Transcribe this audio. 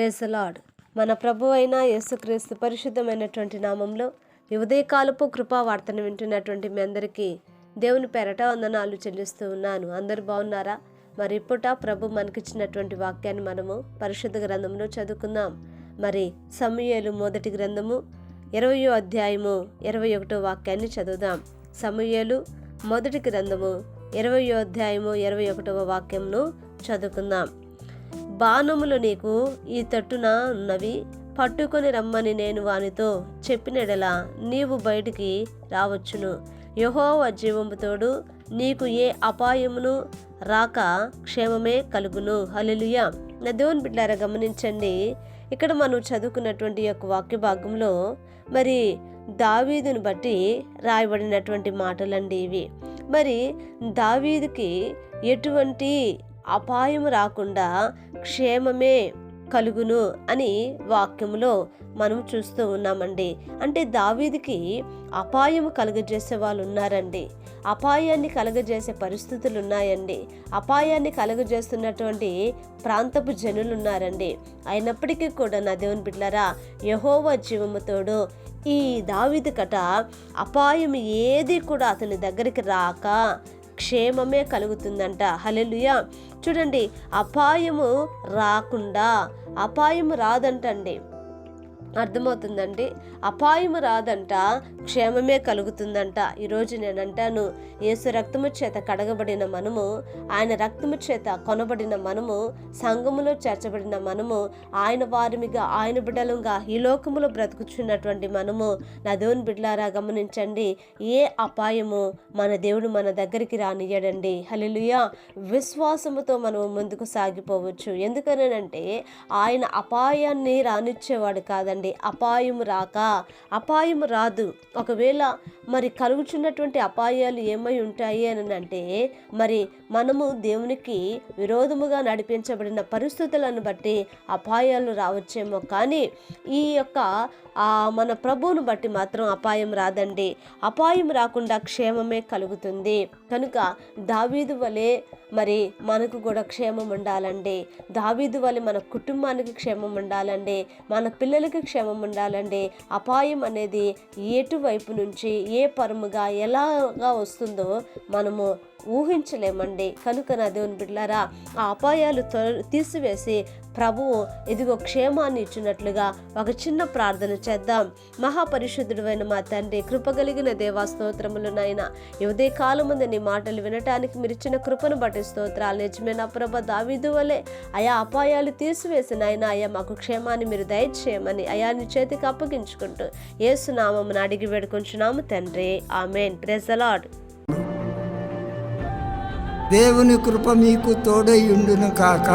Praise మన ప్రభు అయిన యేసుక్రీస్తు పరిశుద్ధమైనటువంటి నామంలో ఉదయకాలపు కృపా వార్తను వింటున్నటువంటి మీ అందరికీ దేవుని పెరట వందనాలు చెల్లిస్తూ ఉన్నాను. అందరు బాగున్నారా? మరి ఇప్పుట ప్రభు మనకిచ్చినటువంటి వాక్యాన్ని మనము పరిశుద్ధ గ్రంథంలో చదువుకుందాం. మరి సమూయేలు మొదటి గ్రంథము ఇరవయో అధ్యాయము ఇరవై ఒకటో వాక్యాన్ని చదువుదాం. సమూయేలు మొదటి గ్రంథము ఇరవయో అధ్యాయము ఇరవై ఒకటవ వాక్యంను చదువుకుందాం. బాణములు నీకు ఈ తట్టున ఉన్నవి. పట్టుకొని రమ్మని నేను వానితో చెప్పినడలా నీవు బయటికి రావచ్చును. యహోవ జీవముతోడు నీకు ఏ అపాయమును రాక క్షేమమే కలుగును. హలలుయ నా దేవుని బిడ్డారా గమనించండి. ఇక్కడ మనం చదువుకున్నటువంటి యొక్క వాక్య భాగంలో మరి దావీదును బట్టి రాయబడినటువంటి మాటలండి ఇవి. మరి దావీదుకి ఎటువంటి అపాయం రాకుండా క్షేమమే కలుగును అని వాక్యంలో మనం చూస్తూ ఉన్నామండి. అంటే దావీదికి అపాయం కలుగజేసే వాళ్ళు ఉన్నారండి అపాయాన్ని కలుగజేసే పరిస్థితులు ఉన్నాయండి అపాయాన్ని కలుగజేస్తున్నటువంటి ప్రాంతపు జనులు ఉన్నారండి అయినప్పటికీ కూడా నా దేవుని బిడ్డలారా యహోవ జీవముతోడు ఈ దావీదు కట అపాయం ఏది కూడా అతని దగ్గరికి రాక క్షేమమే కలుగుతుందంట. హలెలుయ చూడండి అపాయము రాకుండా అపాయం రాదంటండి. అర్థమవుతుందండి. అపాయము రాదంట క్షేమమే కలుగుతుందంట. ఈరోజు నేను అంటాను యేసు రక్తము చేత కడగబడిన మనము ఆయన రక్తము చేత కొనబడిన మనము సంఘములో చేర్చబడిన మనము ఆయన వారిమిగా ఆయన బిడ్డలుగా ఈ లోకములో బ్రతుకుచున్నటువంటి మనము. నా దేవుని బిడ్డలారా గమనించండి ఏ అపాయము మన దేవుడు మన దగ్గరికి రానియడండి హలిలుయా విశ్వాసముతో మనము ముందుకు సాగిపోవచ్చు. ఎందుకనంటే ఆయన అపాయాన్ని రానిచ్చేవాడు కాదండి. అపాయం రాక. అపాయం రాదు. ఒకవేళ మరి కలుగుచున్నటువంటి అపాయాలు ఏమై ఉంటాయి అని అంటే మరి మనము దేవునికి విరోధముగా నడిపించబడిన పరిస్థితులను బట్టి అపాయాలు రావచ్చేమో. కానీ ఈ యొక్క మన ప్రభువును బట్టి మాత్రం అపాయం రాదండి. అపాయం రాకుండా క్షేమమే కలుగుతుంది. కనుక దావీదు వలె మరి మనకు కూడా క్షేమం ఉండాలండి. దావీదు వలె మన కుటుంబానికి క్షేమం ఉండాలండి. మన పిల్లలకి క్షేమం ఉండాలండి అపాయం అనేది ఎటువైపు నుంచి ఏ పరముగా ఎలాగా వస్తుందో మనము ఊహించలేమండి. కనుక నా దేవుని బిడ్డలారా ఆ అపాయాలు తీసివేసి ప్రభువు ఇదిగో క్షేమాన్ని ఇచ్చినట్లుగా ఒక చిన్న ప్రార్థన చేద్దాం. మహాపరిశుద్ధుడైన మా తండ్రి కృపగలిగిన దేవా స్తోత్రములు నాయన. ఉదయ కాలముందు నీ మాటలు వినటానికి మీరు ఇచ్చిన కృపను బట్టి స్తోత్రాలు నిజమైన ప్రభ దావీదు వలె. అయా అపాయాలు తీసివేసి నాయన అయ్యా మాకు క్షేమాన్ని మీరు దయచేయమని భయాన్ని చేతికి అప్పగించుకుంటూ ఏసునామమును అడిగి వేడుకుంటున్నాము తండ్రి. ఆమెన్. ప్రెజలాడ్ దేవుని కృప మీకు తోడై ఉండును కాక.